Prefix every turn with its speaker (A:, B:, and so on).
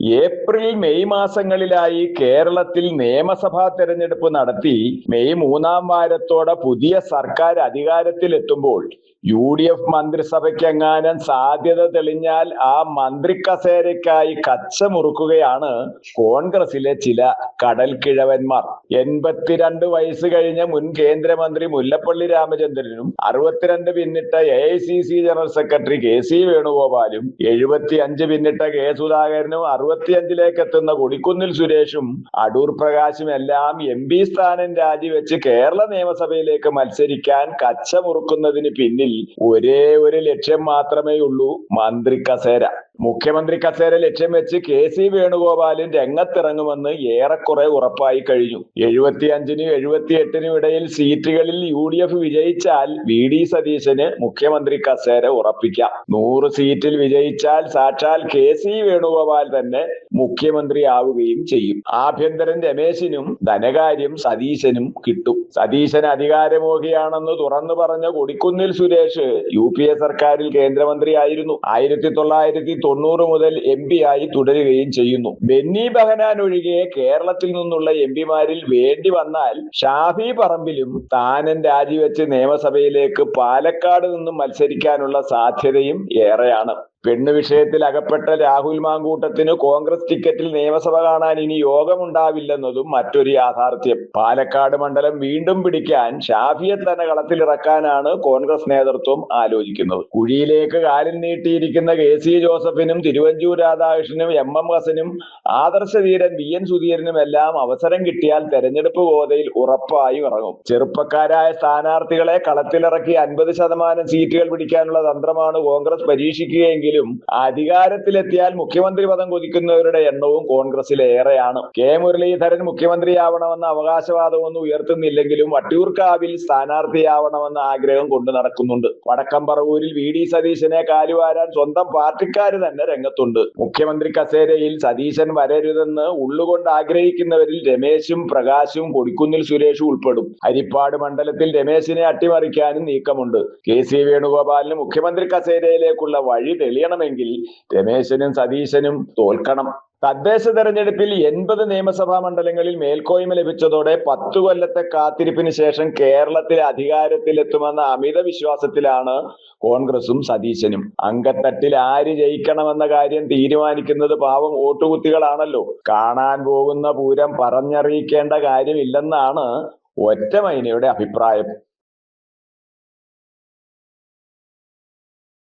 A: April May മാസങ്ങളിലായി കേരളത്തിൽ നിയമസഭാ തെരഞ്ഞെടുപ്പ് നടത്തി മെയ് മൂന്നാം വാരത്തോടെ പുതിയ സർക്കാർ അധികാരത്തിലെത്തുമ്പോൾ യു ഡി എഫ് മന്ത്രിസഭയ്ക്ക് എങ്ങാനും സാധ്യത തെളിഞ്ഞാൽ ആ മന്ത്രി കസേരയ്ക്കായി കച്ചമുറുക്കുകയാണ് കോൺഗ്രസിലെ ചില കടൽക്കിഴവന്മാർ. എൺപത്തിരണ്ട് വയസ്സ് കഴിഞ്ഞ മുൻ കേന്ദ്രമന്ത്രി മുല്ലപ്പള്ളി രാമചന്ദ്രനും അറുപത്തിരണ്ട് പിന്നിട്ട A I C C general secretary K C വേണുഗോപാലും എഴുപത്തി അഞ്ച് പിന്നിട്ട കെ സുധാകരനും അറുപത്തിയഞ്ചിലേക്ക് എത്തുന്ന കൊടിക്കുന്നിൽ സുരേഷും അടൂർ പ്രകാശും എല്ലാം എം പി സ്ഥാനം രാജിവെച്ച് കേരള നിയമസഭയിലേക്ക് മത്സരിക്കാൻ കച്ച മുറുക്കുന്നതിന് പിന്നിൽ ഒരേ ഒരു ലക്ഷ്യം മാത്രമേ ഉള്ളൂ മന്ത്രി കസേര മുഖ്യമന്ത്രി കസേര ലക്ഷ്യം വെച്ച് കെ സി വേണുഗോപാലും രംഗത്തിറങ്ങുമെന്ന് ഏറെക്കുറെ ഉറപ്പായി കഴിഞ്ഞു. എഴുപത്തി അഞ്ചിനും എഴുപത്തി എട്ടിനും ഇടയിൽ സീറ്റുകളിൽ യു ഡി എഫ് വിജയിച്ചാൽ വി ഡി സതീശന് മുഖ്യമന്ത്രി കസേര ഉറപ്പിക്കാം. നൂറ് സീറ്റിൽ വിജയിച്ചാൽ സാക്ഷാൽ കെ സി വേണുഗോപാൽ തന്നെ മുഖ്യമന്ത്രി ആവുകയും ചെയ്യും. ആഭ്യന്തരൻ രമേശിനും ധനകാര്യം സതീശനും കിട്ടും. സതീശൻ അധികാരമോഹിയാണെന്ന് തുറന്നു പറഞ്ഞ Kodikunnil Suresh U P A സർക്കാരിൽ കേന്ദ്രമന്ത്രിയായിരുന്നു. ആയിരത്തി തൊള്ളായിരത്തി തൊണ്ണൂറ് മുതൽ എം പി ആയി തുടരുകയും ചെയ്യുന്നു. ബെന്നി ബഹനാൻ ഒഴികെ കേരളത്തിൽ നിന്നുള്ള എം പിമാരിൽ വേണ്ടി വന്നാൽ ഷാഫി പറമ്പിലും താനൻ രാജിവെച്ച് നിയമസഭയിലേക്ക് പാലക്കാട് നിന്നും മത്സരിക്കാനുള്ള സാധ്യതയും ഏറെയാണ്. പെണ്ണു വിഷയത്തിൽ അകപ്പെട്ട രാഹുൽ മാങ്കൂട്ടത്തിന് കോൺഗ്രസ് ടിക്കറ്റിൽ നിയമസഭ കാണാൻ ഇനി യോഗമുണ്ടാവില്ലെന്നതും മറ്റൊരു യാഥാർത്ഥ്യം. പാലക്കാട് മണ്ഡലം വീണ്ടും പിടിക്കാൻ ഷാഫിയെ തന്നെ കളത്തിലിറക്കാനാണ് കോൺഗ്രസ് നേതൃത്വം ആലോചിക്കുന്നത്. കുഴിയിലേക്ക് കാലിൽ നീട്ടിയിരിക്കുന്ന കെ സി ജോസഫിനും തിരുവഞ്ചൂർ രാധാകൃഷ്ണനും എം എം ഹസനും ആദർശധീരൻ വി എൻ സുധീരനും എല്ലാം അവസരം കിട്ടിയാൽ തെരഞ്ഞെടുപ്പ് ഗോതയിൽ ഉറപ്പായും ഇറങ്ങും. ചെറുപ്പക്കാരായ സ്ഥാനാർത്ഥികളെ കളത്തിലിറക്കി അൻപത് ശതമാനം സീറ്റുകൾ പിടിക്കാനുള്ള തന്ത്രമാണ് കോൺഗ്രസ് പരീക്ഷിക്കുകയെങ്കിലും അധികാരത്തിലെത്തിയാൽ മുഖ്യമന്ത്രി പദം കൊതിക്കുന്നവരുടെ എണ്ണവും കോൺഗ്രസിൽ ഏറെയാണ്. കെ. മുരളീധരൻ മുഖ്യമന്ത്രിയാവണമെന്ന അവകാശവാദമൊന്നും ഉയർത്തുന്നില്ലെങ്കിലും വട്ടിയൂർക്കാവിൽ സ്ഥാനാർത്ഥിയാവണമെന്ന ആഗ്രഹം കൊണ്ടു നടക്കുന്നുണ്ട്. വടക്കംപറവൂരിൽ വി. ഡി. സതീശനെ കാലുവാരാൻ സ്വന്തം പാർട്ടിക്കാർ തന്നെ രംഗത്തുണ്ട്. മുഖ്യമന്ത്രി കസേരയിൽ സതീശൻ വരരുതെന്ന് ഉള്ളുകൊണ്ട് ആഗ്രഹിക്കുന്നവരിൽ രമേശും പ്രകാശും കൊടിക്കുന്നിൽ സുരേഷും ഉൾപ്പെടും. ഹരിപ്പാട് മണ്ഡലത്തിൽ രമേശിനെ അട്ടിമറിക്കാനും നീക്കമുണ്ട്. കെ. സി. വേണുഗോപാലിന് മുഖ്യമന്ത്രി കസേരയിലേക്കുള്ള വഴി തെളിയണമെങ്കിൽ രമേശനും സതീശനും തോൽക്കണം. തദ്ദേശ തെരഞ്ഞെടുപ്പിൽ എൺപത് നിയമസഭാ മണ്ഡലങ്ങളിൽ മേൽക്കോയ്മ ലഭിച്ചതോടെ പത്തു കൊല്ലത്തെ കാത്തിരിപ്പിന് ശേഷം കേരളത്തിൽ അധികാരത്തിലെത്തുമെന്ന അമിത വിശ്വാസത്തിലാണ് കോൺഗ്രസും സതീശനും. അങ്കത്തട്ടിൽ ആര് ജയിക്കണമെന്ന കാര്യം തീരുമാനിക്കുന്നത് പാവം വോട്ടുകുത്തികളാണല്ലോ കാണാൻ പോകുന്ന പൂരം പറഞ്ഞറിയിക്കേണ്ട കാര്യമില്ലെന്നാണ് ഒറ്റമൈനയുടെ അഭിപ്രായം.